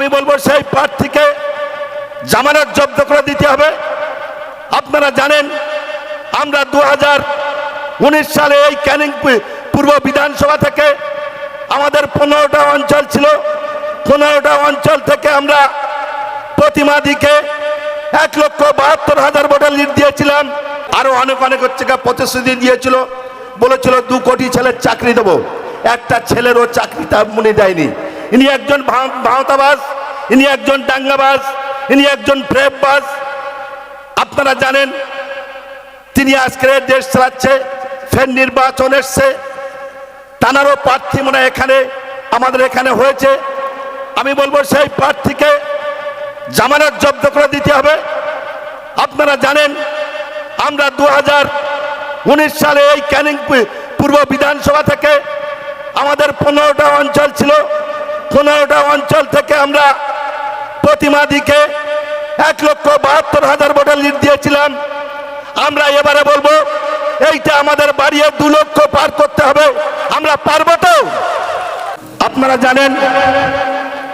আমি বলব, সেই প্রার্থীকে জামানত জব্দ করে দিতে হবে। আপনারা জানেন, আমরা দু উনিশ সালে এই ক্যানিং পূর্ব বিধানসভা থেকে আমাদের পনেরোটা অঞ্চল ছিল। পনেরোটা অঞ্চল থেকে আমরা প্রতিমাদিকে এক লক্ষ বাহাত্তর হাজার ভোটার লিড দিয়েছিলাম। আরও অনেক অনেক হচ্ছে প্রতিশ্রুতি দিয়েছিল। বলেছিল, দু কোটি ছেলের চাকরি দেবো। একটা ছেলেরও চাকরি তা মনে দেয়নি। ইনি একজন ভাও- ভাওতাবাজ, ইনি একজন ডাঙ্গাবাজ ইনি একজন প্রেমবাজ আপনারা জানেন, তিনি আজকে দেশ চালাচ্ছে, ফের নির্বাচন এসছে। তানারও প্রার্থী মনে এখানে, আমাদের এখানে হয়েছে। আমি বলব সেই প্রার্থীকে জামানত জব্দ করে দিতে হবে। আপনারা জানেন, আমরা দু হাজার উনিশ সালে এই ক্যানিং পূর্ব বিধানসভা থেকে আমাদের পনেরোটা অঞ্চল ছিল। পনেরোটা অঞ্চল থেকে আমরা প্রতিমাদিকে এক লক্ষ বাহাত্তর হাজার ভোটার লিড দিয়েছিলাম। আমরা এবারে বলব, এইটা আমাদের বাড়িয়ে দু লক্ষ পার করতে হবে। আমরা পারব তো? আপনারা জানেন,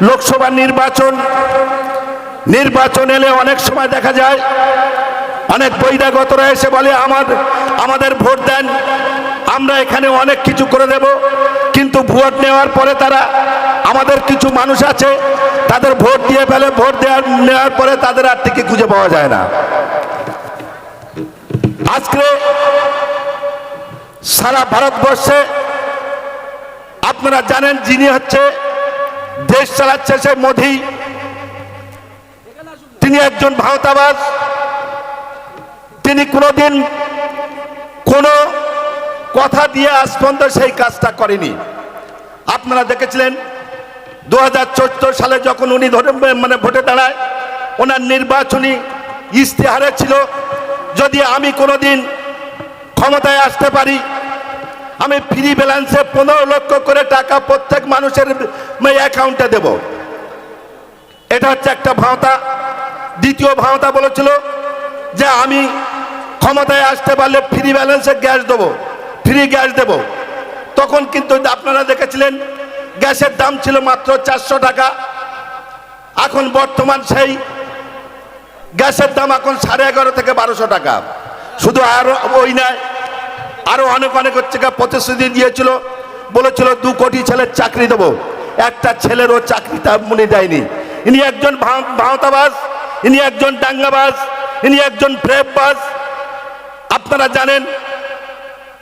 লোকসভা নির্বাচন নির্বাচন এলে অনেক সময় দেখা যায়, অনেক বহিরাগতরা এসে বলে, আমার, আমাদের ভোট দেন, আমরা এখানে অনেক কিছু করে দেব। কিন্তু ভোট নেওয়ার পরে তারা আমাদের কিছু মানুষ আছে, তাদের ভোট দিয়ে ফেলে, ভোট দেওয়ার নেওয়ার পরে তাদের আর টিকে খুঁজে পাওয়া যায় না। আজকে সারা ভারতবর্ষে আপনারা জানেন যিনি হচ্ছে দেশ চালাচ্ছে সে মোদি। তিনি একজন ভারতাবাস। তিনি কোনোদিন কোনো কথা দিয়ে আজ পর্যন্ত সেই কাজটা করেনি। আপনারা দেখেছিলেন দু সালে যখন উনি ধরে মানে ভোটে দাঁড়ায়, ওনার নির্বাচনী ইশতেহারে ছিল, যদি আমি কোনোদিন ক্ষমতায় আসতে পারি, আমি ফ্রি ব্যালেন্সে পনেরো লক্ষ করে টাকা প্রত্যেক মানুষের অ্যাকাউন্টে দেব। এটা হচ্ছে একটা ভাওতা। দ্বিতীয় ভাওতা বলেছিল যে আমি ক্ষমতায় আসতে পারলে ফ্রি ব্যালেন্সে গ্যাস দেবো ফ্রি গ্যাস দেব। তখন কিন্তু আপনারা দেখেছিলেন গ্যাসের দাম ছিল মাত্র চারশো টাকা। এখন বর্তমান সেই গ্যাসের দাম এখন সাড়ে এগারো থেকে বারোশো টাকা। শুধু আরও ওই নয় আরও অনেক অনেক হচ্ছে প্রতিশ্রুতি দিয়েছিল, বলেছিল দু কোটি ছেলের চাকরি দেবো। একটা ছেলেরও চাকরি তা মনে দেয়নি। ইনি একজন ভাও- ভাওতাবাজ, ইনি একজন ডাঙ্গাবাস ইনি একজন প্রেমবাজ আপনারা জানেন,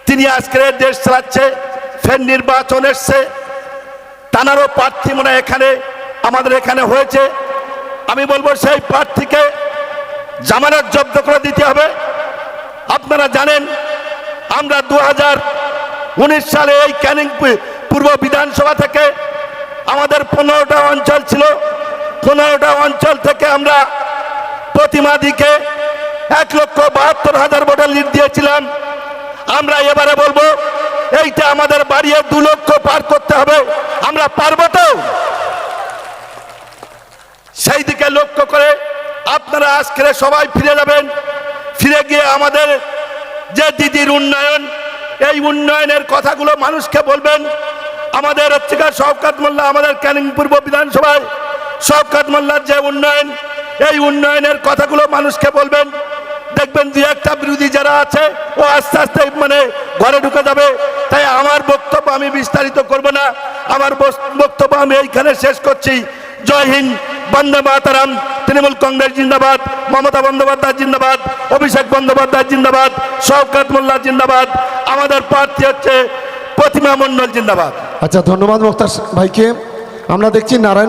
তিনি আজকে দেশ চালাচ্ছে, ফের নির্বাচন এসছে। তানারও প্রার্থী মনে এখানে, আমাদের এখানে হয়েছে। আমি বলব সেই প্রার্থীকে জামানত জব্দ করে দিতে হবে। আপনারা জানেন, আমরা দু উনিশ সালে এই ক্যানিং পূর্ব বিধানসভা থেকে আমাদের পনেরোটা অঞ্চল ছিল। পনেরোটা অঞ্চল থেকে আমরা প্রতিমাদিকে এক লক্ষ বাহাত্তর হাজার ভোটার লিড দিয়েছিলাম। আমরা এবারে বলব এইটা আমাদের বাড়িয়ে দু লক্ষ পার করতে হবে। আমরা পারব তো? সেই দিকে লক্ষ্য করে আপনারা আজকে সবাই ফিরে যাবেন। ফিরে গিয়ে আমাদের যে দিদির উন্নয়ন, এই উন্নয়নের কথাগুলো মানুষকে বলবেন। আমাদের হচ্ছে শওকাত মোল্লা, আমাদের ক্যানিং পূর্ব বিধানসভায় শওকাত মোল্লার যে উন্নয়ন, এই উন্নয়নের কথাগুলো মানুষকে বলবেন। দেখবেন দু একটা বিরোধী যারা আছে, ও আস্তে আস্তে মানে ঘরে ঢুকে যাবে তাই আমার বক্তব্য আমি বিস্তারিত করব না আমার বক্তব্য আমি এইখানে শেষ করছি। জয় হিন্দ, বন্দে মাতারাম। তৃণমূল কংগ্রেস জিন্দাবাদ, মমতা বন্দ্যোপাধ্যায় জিন্দাবাদ, অভিষেক বন্দ্যোপাধ্যায় জিন্দাবাদ, শওকত মোল্লা জিন্দাবাদ, আমাদের প্রার্থী হচ্ছে প্রতিমা মণ্ডল জিন্দাবাদ। আচ্ছা ধন্যবাদ মোক্তার ভাইকে। আমরা দেখছি নারায়ণ